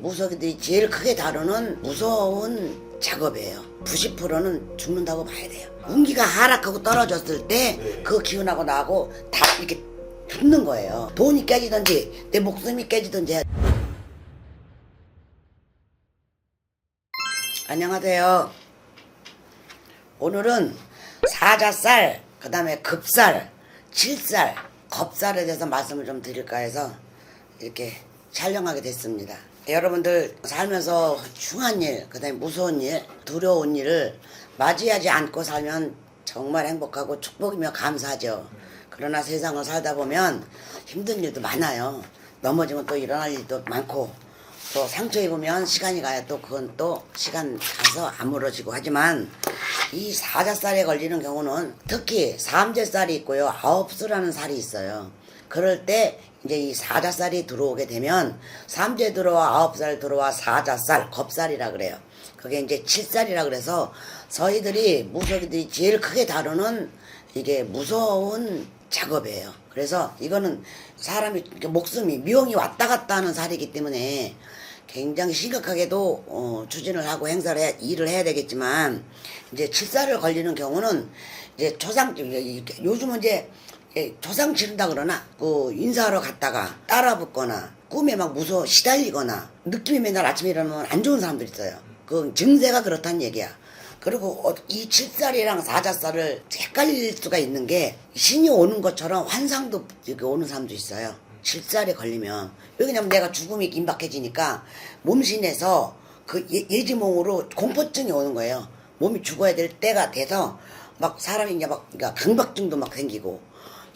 무속이들이 제일 크게 다루는 무서운 작업이에요. 90%는 죽는다고 봐야 돼요. 운기가 하락하고 떨어졌을 때 네. 그 기운하고 나하고 다 이렇게 붙는 거예요. 돈이 깨지든지 내 목숨이 깨지든지 해야 안녕하세요. 오늘은 사자살, 그 다음에 급살, 칠살, 겁살에 대해서 말씀을 좀 드릴까 해서 이렇게 촬영하게 됐습니다. 여러분들 살면서 흉한 일, 그 다음에 무서운 일, 두려운 일을 맞이하지 않고 살면 정말 행복하고 축복이며 감사하죠. 그러나 세상을 살다 보면 힘든 일도 많아요. 넘어지면 또 일어날 일도 많고 또 상처 입으면 시간이 가야 또 그건 또 시간 가서 아물어지고 하지만 이 사자살에 걸리는 경우는 특히 삼재살이 있고요 아홉수라는 살이 있어요 그럴 때 이제 이 사자살이 들어오게 되면 삼재 들어와 아홉 살 들어와 사자살 겁살이라 그래요 그게 이제 칠살이라 그래서 저희들이 무속이들이 제일 크게 다루는 이게 무서운 작업이에요. 그래서 이거는 사람이 목숨이 미용이 왔다 갔다 하는 살이기 때문에 굉장히 심각하게도 어, 추진을 하고 행사를 해, 일을 해야 되겠지만 이제 칠살을 걸리는 경우는 이제 초상 요즘은 이제 예, 조상 치른다 그러나 그 인사하러 갔다가 따라 붙거나 꿈에 막 무서워 시달리거나 느낌이 맨날 아침에 일어나면 안 좋은 사람들 있어요. 그 증세가 그렇다는 얘기야. 그리고 어, 이 칠살이랑 사자살을 헷갈릴 수가 있는 게 신이 오는 것처럼 환상도 이렇게 오는 사람도 있어요. 칠살에 걸리면 왜냐면 내가 죽음이 임박해지니까 몸신에서 그 예, 예지몽으로 공포증이 오는 거예요. 몸이 죽어야 될 때가 돼서 막 사람이 이제 막 그러니까 강박증도 막 생기고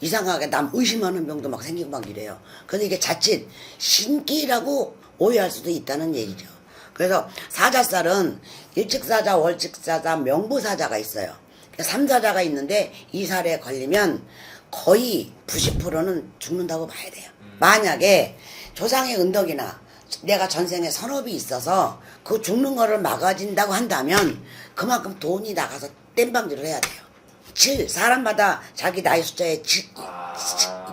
이상하게 남 의심하는 병도 막 생기고 막 이래요. 근데 이게 자칫 신기라고 오해할 수도 있다는 얘기죠. 그래서 사자살은 일칙사자, 월칙사자, 명부사자가 있어요. 삼사자가 있는데 이 살에 걸리면 거의 90%는 죽는다고 봐야 돼요. 만약에 조상의 은덕이나 내가 전생에 선업이 있어서 그 죽는 거를 막아진다고 한다면 그만큼 돈이 나가서 땜방질을 해야 돼요. 7. 사람마다 자기 나이 숫자에 7, 아.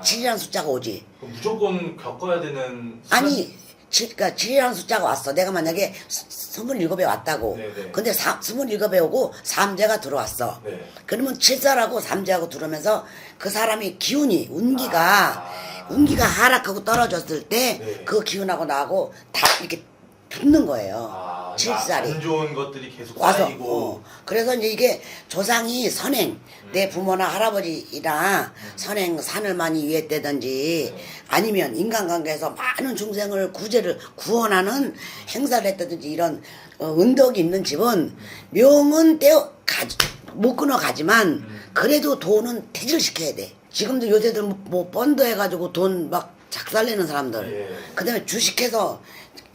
7이라는 숫자가 오지. 그럼 무조건 겪어야 되는 아니, 칠, 그러니까 7이라는 숫자가 왔어. 내가 만약에 스- 27에 왔다고. 네네. 근데 사, 27에 오고 삼재가 들어왔어. 네. 그러면 7살하고 삼재하고 들어오면서 그 사람이 기운이, 운기가, 아. 운기가 하락하고 떨어졌을 때 네. 그 기운하고 나하고 다 이렇게 붙는 거예요. 아, 칠살이. 안 좋은 것들이 계속 와서 쌓이고. 어. 그래서 이제 이게 조상이 선행 내 부모나 할아버지나 선행 산을 많이 위했다든지 아니면 인간관계에서 많은 중생을 구제를 구원하는 행사를 했다든지 이런 어, 은덕이 있는 집은 명은 떼어 가지 못 끊어 가지만 그래도 돈은 퇴질시켜야 돼. 지금도 요새들 뭐, 뭐 펀드 해가지고 돈 막 작살내는 사람들. 예. 그다음에 주식해서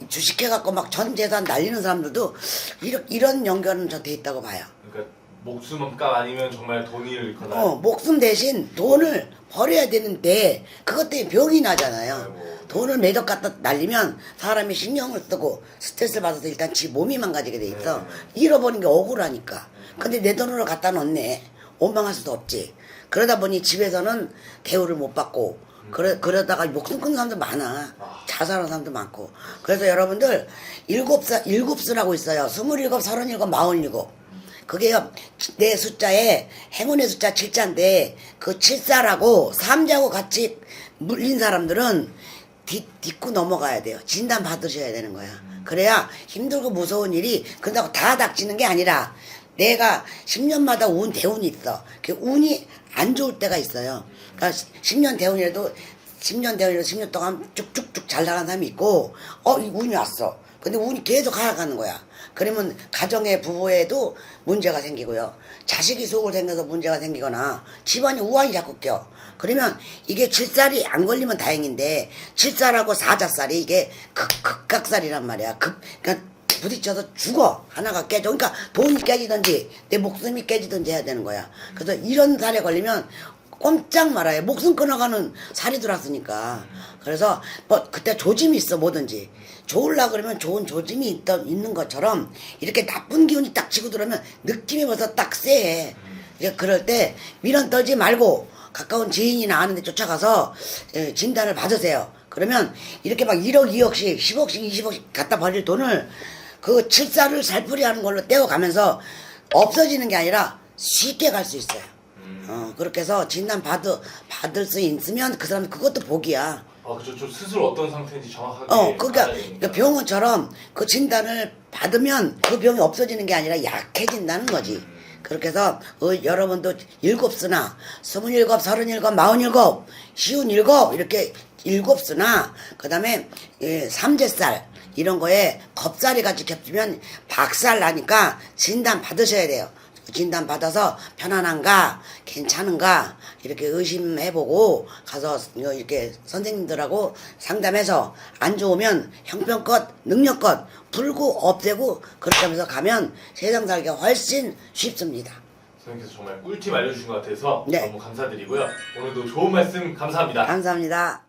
주식해갖고 막 전 재산 날리는 사람들도 이런, 이런 연결은 저 돼 있다고 봐요. 그러니까 목숨값 아니면 정말 돈을 잃거나 어, 목숨 대신 돈을 버려야 되는데 그것 때문에 병이 나잖아요. 아이고. 돈을 매덕 갖다 날리면 사람이 신경을 쓰고 스트레스를 받아서 일단 지 몸이 망가지게 돼 있어. 네. 잃어버린 게 억울하니까. 근데 내 돈으로 갖다 놓네. 원망할 수도 없지. 그러다 보니 집에서는 대우를 못 받고 그러, 그러다가 목숨 끊는 사람도 많아. 아. 자살하는 사람도 많고. 그래서 여러분들 일곱 사 일곱 수라고 있어요. 스물일곱, 서른일곱, 마흔일곱. 그게요 내 숫자에 행운의 숫자 칠자인데 그 칠사라고 삼자하고 같이 물린 사람들은 뒤, 딛고 넘어가야 돼요. 진단 받으셔야 되는 거야. 그래야 힘들고 무서운 일이 그렇다고 다 닥치는 게 아니라 내가 10년마다 운 대운이 있어. 그 운이 안 좋을 때가 있어요. 그러니까 10년 대운이라도 10년 대운이라도 10년 동안 쭉쭉쭉 잘 나가는 사람이 있고 어, 이 운이 왔어. 근데 운이 계속 하락하는 거야. 그러면 가정의 부부에도 문제가 생기고요. 자식이 속을 생겨서 문제가 생기거나 집안이 우환이 자꾸 껴. 그러면 이게 칠살이 안 걸리면 다행인데 칠살하고 사자살이 이게 극, 극각살이란 말이야. 극, 그러니까 부딪혀서 죽어. 하나가 깨져. 그러니까 돈이 깨지든지 내 목숨이 깨지든지 해야 되는 거야. 그래서 이런 살에 걸리면 꼼짝 말아요. 목숨 끊어가는 살이 들어왔으니까. 그래서 뭐 그때 조짐이 있어 뭐든지. 좋을라 그러면 좋은 조짐이 있던 있는 것처럼 이렇게 나쁜 기운이 딱 치고 들어오면 느낌이 벌써 딱 쎄해. 이제 그럴 때 미련 떨지 말고 가까운 지인이나 아는 데 쫓아가서 예, 진단을 받으세요. 그러면 이렇게 막 1억, 2억씩, 10억씩, 20억씩 갖다 버릴 돈을 그 칠살을 살풀이 하는 걸로 떼어가면서 없어지는 게 아니라 쉽게 갈 수 있어요. 음. 어, 그렇게 해서 진단 받을, 받을 수 있으면 그 사람 그것도 복이야. 아 그죠. 저 스스로 어떤 상태인지 정확하게. 어, 그러니까 알아야 되니까. 그 병원처럼 그 진단을 받으면 그 병이 없어지는 게 아니라 약해진다는 거지. 그렇게 해서 어, 여러분도 일곱 쓰나 스물일곱, 서른일곱, 마흔일곱, 쉬운일곱 이렇게 일곱 쓰나 그 다음에 예, 삼재살 이런 거에 겁살이 같이 겹치면 박살 나니까 진단 받으셔야 돼요. 진단 받아서 편안한가 괜찮은가 이렇게 의심해보고 가서 이렇게 선생님들하고 상담해서 안 좋으면 형편껏 능력껏 풀고 없애고 그렇게 하면서 가면 세상 살기가 훨씬 쉽습니다. 선생님께서 정말 꿀팁 알려주신 것 같아서 네. 너무 감사드리고요. 오늘도 좋은 말씀 감사합니다. 감사합니다.